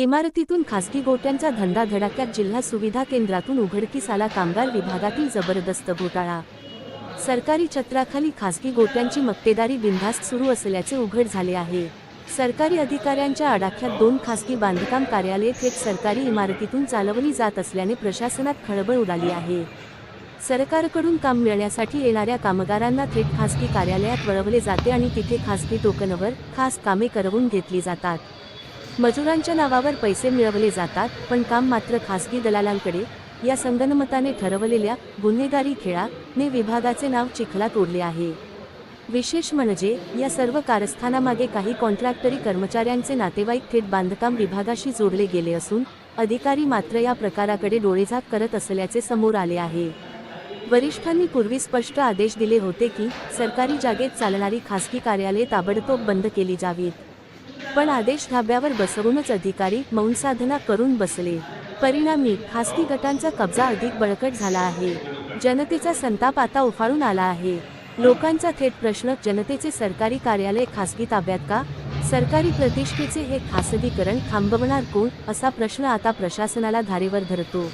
इमारतीतून खासगी गोट्यांचा धंदा धडाक्यात जिल्हा सुविधा केंद्रातून उघडकीस आला कामगार विभागातील जबरदस्त घोटाळा. सरकारी छत्राखाली खासगी गोट्यांची मक्तेदारी बिनधास्त सुरू असल्याचे उघड झाले आहे. सरकारी अधिकाऱ्यांच्या आडाख्यात दोन खासगी बांधकाम कार्यालये थेट सरकारी इमारतीतून चालवली जात असल्याने प्रशासनात खळबळ उडाली आहे. सरकारकडून काम मिळण्यासाठी येणाऱ्या कामगारांना थेट खासगी कार्यालयात वळवले जाते आणि तिथे खासगी टोकनवर खास कामे करवून घेतली जातात. मजुरांच्या नावावर पैसे मिळवले जातात पण काम मात्र खासगी दलालांकडे या संगनमताने ठरवलेल्या गुन्हेगारी खेळाने विभागाचे नाव चिखलात ओढले आहे. विशेष म्हणजे या सर्व कारस्थानामागे काही कॉन्ट्रॅक्टरी कर्मचाऱ्यांचे नातेवाईक थेट बांधकाम विभागाशी जोडले गेले असून अधिकारी मात्र या प्रकाराकडे डोळेझाक करत असल्याचे समोर आले आहे. वरिष्ठांनी पूर्वी स्पष्ट आदेश दिले होते की सरकारी जागेत चालणारी खासगी कार्यालये ताबडतोब बंद केली जावीत. पण आदेश धाब्यावर बसवूनच अधिकारी मौन साधना करून बसले. परिणामी खासगी गटांचा कब्जा अधिक बळकट झाला आहे. जनतेचा संताप आता उफाळून आला आहे. लोकांचा थेट प्रश्न जनतेचे सरकारी कार्यालय खासगी ताब्यात का? सरकारी प्रतिष्ठेचे हे खासगीकरण थांबवणार कोण? असा प्रश्न आता प्रशासनाला धारेवर धरतो.